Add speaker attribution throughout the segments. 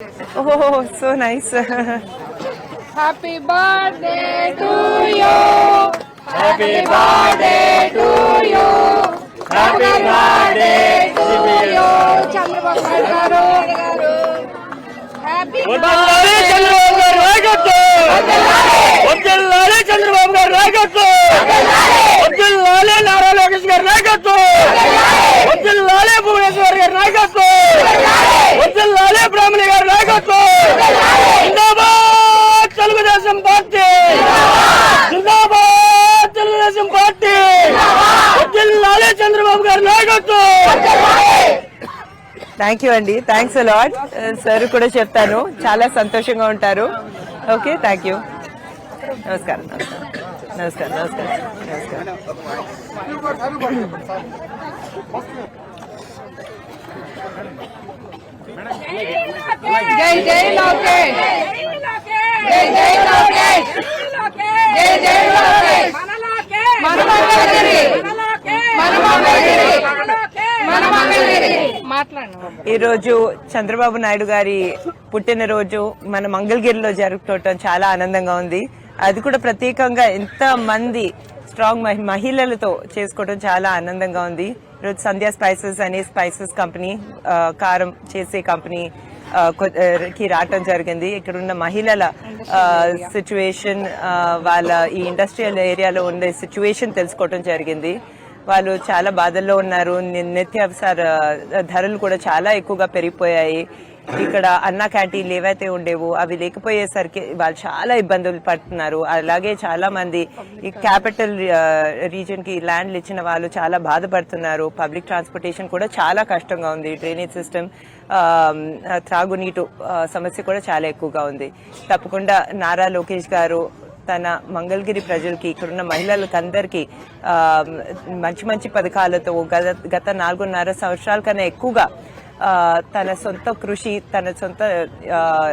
Speaker 1: Oh, so nice.
Speaker 2: Happy birthday to you. Happy birthday to you. Happy birthday to you.
Speaker 3: Chandrababu garu. Happy birthday Chandrababu garu. Happy birthday! Chandrababu garu. Ragottu. Vandellale Nara Lokesh garu. Ragottu.
Speaker 1: Thank you అండి thanks a lot sir కూడా చెప్తాను చాలా సంతోషంగా ఉంటారు. Okay thank you నమస్కారం నమస్కారం నమస్కారం నమస్కారం నమస్కారం.
Speaker 2: జై జై లోకేష్ జై జై లోకేష్ జై జై లోకేష్ మన మంగళగిరి మన మంగళగిరి మన మంగళగిరి మాట్లాడు
Speaker 1: ఈరోజు చంద్రబాబు నాయుడు గారి పుట్టినరోజు మన మంగళగిరిలో జరుపుకోవటం చాలా ఆనందంగా ఉంది. అది కూడా ప్రత్యేకంగా ఎంత మంది స్ట్రాంగ్ మహి- మహిళలతో చేసుకోవటం చాలా ఆనందంగా ఉంది. ఈరోజు సంధ్యా స్పైసెస్ అనే స్పైసెస్ కంపెనీ కారం చేసే కంపెనీ కి రావటం జరిగింది. ఇక్కడ ఉన్న మహిళల సిచ్యువేషన్ వాళ్ళ ఈ ఇండస్ట్రియల్ ఏరియాలో ఉండే సిచ్యువేషన్ తెలుసుకోవటం జరిగింది. వాళ్ళు చాలా బాధల్లో ఉన్నారు. ని- నిత్యావసర ధరలు కూడా చాలా ఎక్కువగా పెరిగిపోయాయి. ఇక్కడ అన్న క్యాంటీన్లు ఏవైతే ఉండేవో అవి లేకపోయేసరికి వాళ్ళు చాలా ఇబ్బందులు పడుతున్నారు. అలాగే చాలా మంది ఈ క్యాపిటల్ రీజన్కి ల్యాండ్లు ఇచ్చిన వాళ్ళు చాలా బాధపడుతున్నారు. పబ్లిక్ ట్రాన్స్పోర్టేషన్ కూడా చాలా కష్టంగా ఉంది. డ్రైనేజ్ సిస్టమ్ త్రాగునీటు సమస్య కూడా చాలా ఎక్కువగా ఉంది. తప్పకుండా నారా లోకేష్ గారు తన మంగళగిరి ప్రజలకి ఇక్కడున్న మహిళలకు అందరికీ మంచి మంచి పథకాలతో గత గత నాలుగున్నర సంవత్సరాల కన్నా ఎక్కువగా తన సొంత కృషి తన సొంత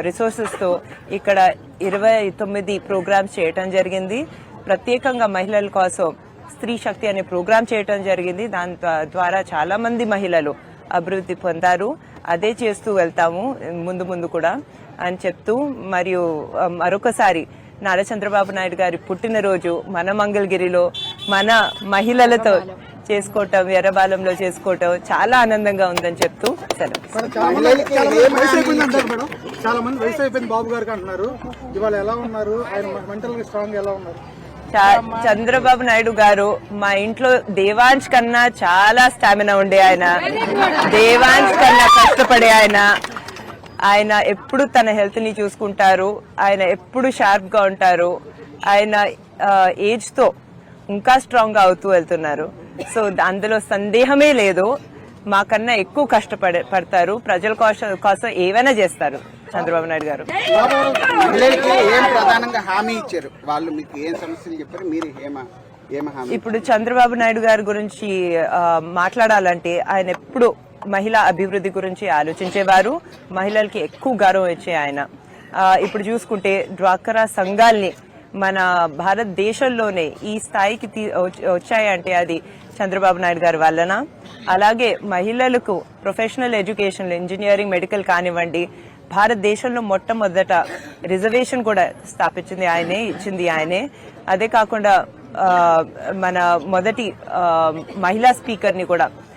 Speaker 1: రిసోర్సెస్తో ఇక్కడ ఇరవై తొమ్మిది ప్రోగ్రామ్స్ చేయటం జరిగింది. ప్రత్యేకంగా మహిళల కోసం స్త్రీ శక్తి అనే ప్రోగ్రామ్ చేయటం జరిగింది. దాని ద్వారా చాలా మంది మహిళలు అభివృద్ధి పొందారు. అదే చేస్తూ వెళ్తాము ముందు ముందు కూడా అని చెప్తూ మరియు మరొకసారి నారా చంద్రబాబు నాయుడు గారి పుట్టినరోజు మన మంగళగిరిలో మన మహిళలతో చేసుకోవటం ఎర్రబాలంలో చేసుకోవటం చాలా ఆనందంగా ఉందని చెప్తూ సెలవు
Speaker 4: మరి చాలా మంది చాలా మంది వయసు అయిపోయింది అంటారు మేడం. చాలా మంది వయసు అయిపోయింది బాబు గారికి అంటున్నారు. ఇవాళ ఎలా ఉన్నారు? ఆయన మెంటల్గా స్ట్రాంగ్ ఎలా ఉన్నారు?
Speaker 1: చా- చంద్రబాబు నాయుడు గారు మా ఇంట్లో దేవాంశ్ కన్నా చాలా స్టామినా ఉండే ఆయన. దేవాంశ్ కన్నా కష్టపడే ఆయన. ఆయన ఎప్పుడు తన హెల్త్ని చూసుకుంటారు ఆయన ఎప్పుడు షార్ప్గా ఉంటారు ఆయన ఏజ్తో ఇంకా స్ట్రాంగ్గా అవుతూ వెళ్తున్నారు. సో అందులో సందేహమే లేదు. మాకన్నా ఎక్కువ కష్టపడే పడతారు. ప్రజల కోసం కోసం ఏవైనా చేస్తారు చంద్రబాబు నాయుడు గారు.
Speaker 5: మహిళలకి ఏం ప్రధానంగా హామీ ఇచ్చారు? వాళ్ళు మీకు ఏం సమస్యలు చెప్పారు? మీరు ఏమ ఏమ హామీ
Speaker 1: ఇప్పుడు చంద్రబాబు నాయుడు గారి గురించి మాట్లాడాలంటే ఆయన ఎప్పుడు మహిళా అభివృద్ధి గురించి ఆలోచించేవారు. మహిళలకి ఎక్కువ గౌరవం ఇచ్చే ఆయన. ఇప్పుడు చూసుకుంటే డ్వాక్రా సంఘాల్ని మన భారతదేశంలోనే ఈ స్థాయికి తీ- వచ్చాయంటే అది చంద్రబాబు నాయుడు గారి వలన అలాగే మహిళలకు ప్రొఫెషనల్ ఎడ్యుకేషన్ ఇంజనీరింగ్ మెడికల్ కానివ్వండి భారతదేశంలో మొట్టమొదట రిజర్వేషన్ కూడా స్థాపించింది ఆయనే ఇచ్చింది ఆయనే. అదే కాకుండా మన మొదటి మహిళా స్పీకర్ని కూడా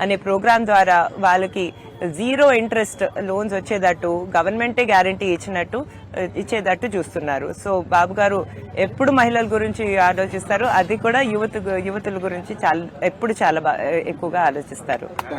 Speaker 1: అనే ప్రోగ్రాం ద్వారా వాళ్ళకి జీరో ఇంట్రెస్ట్ లోన్స్ వచ్చేటట్టు గవర్నమెంటే గ్యారంటీ ఇచ్చినట్టు ఇచ్చేటట్టు చూస్తున్నారు. సో బాబు గారు ఎప్పుడు మహిళల గురించి ఆలోచిస్తారు? అది కూడా యువత యువతుల గురించి చాలా ఎప్పుడు చాలా ఎక్కువగా ఆలోచిస్తారు.